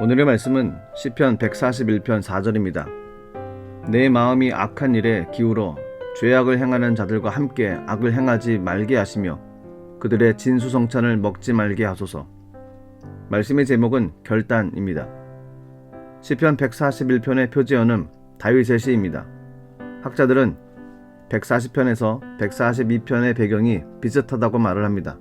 오늘의 말씀은 시편 141편 4절입니다. 내 마음이 악한 일에 기울어 죄악을 행하는 자들과 함께 악을 행하지 말게 하시며 그들의 진수성찬을 먹지 말게 하소서. 말씀의 제목은 결단입니다. 시편 141편의 표지어는 다윗의 시입니다. 학자들은 140편에서 142편의 배경이 비슷하다고 말을 합니다.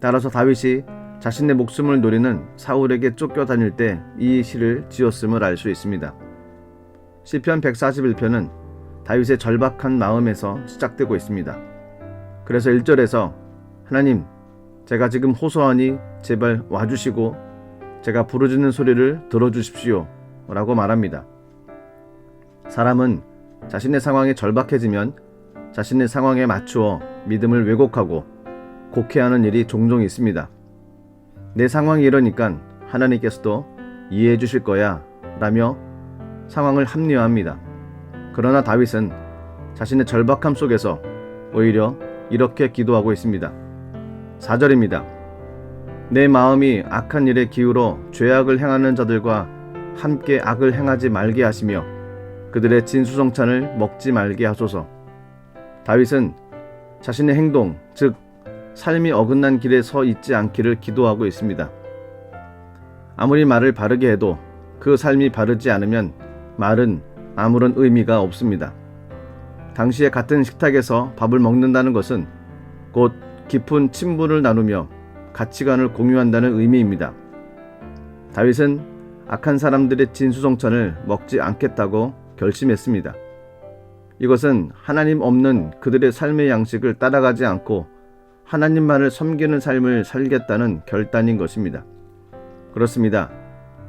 따라서 다윗이 자신의 목숨을 노리는 사울에게 쫓겨 다닐 때 이 시를 지었음을 알 수 있습니다. 시편 141편은 다윗의 절박한 마음에서 시작되고 있습니다. 그래서 1절에서 하나님, 제가 지금 호소하니 제발 와주시고 제가 부르짖는 소리를 들어주십시오. 라고 말합니다. 사람은 자신의 상황이 절박해지면 자신의 상황에 맞추어 믿음을 왜곡하고 곡해하는 일이 종종 있습니다. 내 상황이 이러니까 하나님께서도 이해해 주실 거야 라며 상황을 합리화합니다. 그러나 다윗은 자신의 절박함 속에서 오히려 이렇게 기도하고 있습니다. 4절입니다. 내 마음이 악한 일에 기울어 죄악을 행하는 자들과 함께 악을 행하지 말게 하시며 그들의 진수성찬을 먹지 말게 하소서. 다윗은 자신의 행동, 즉 삶이 어긋난 길에 서 있지 않기를 기도하고 있습니다. 아무리 말을 바르게 해도 그 삶이 바르지 않으면 말은 아무런 의미가 없습니다. 당시에 같은 식탁에서 밥을 먹는다는 것은 곧 깊은 친분을 나누며 가치관을 공유한다는 의미입니다. 다윗은 악한 사람들의 진수성찬을 먹지 않겠다고 결심했습니다. 이것은 하나님 없는 그들의 삶의 양식을 따라가지 않고 하나님만을 섬기는 삶을 살겠다는 결단인 것입니다. 그렇습니다.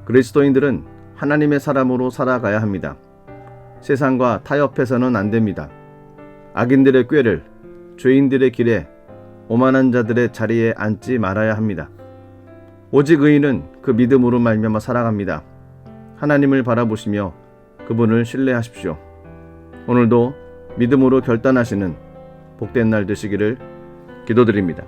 그리스도인들은 하나님의 사람으로 살아가야 합니다. 세상과 타협해서는 안 됩니다. 악인들의 꾀를, 죄인들의 길에, 오만한 자들의 자리에 앉지 말아야 합니다. 오직 의인은 그 믿음으로 말미암아 살아갑니다. 하나님을 바라보시며 그분을 신뢰하십시오. 오늘도 믿음으로 결단하시는 복된 날 되시기를 기도드립니다.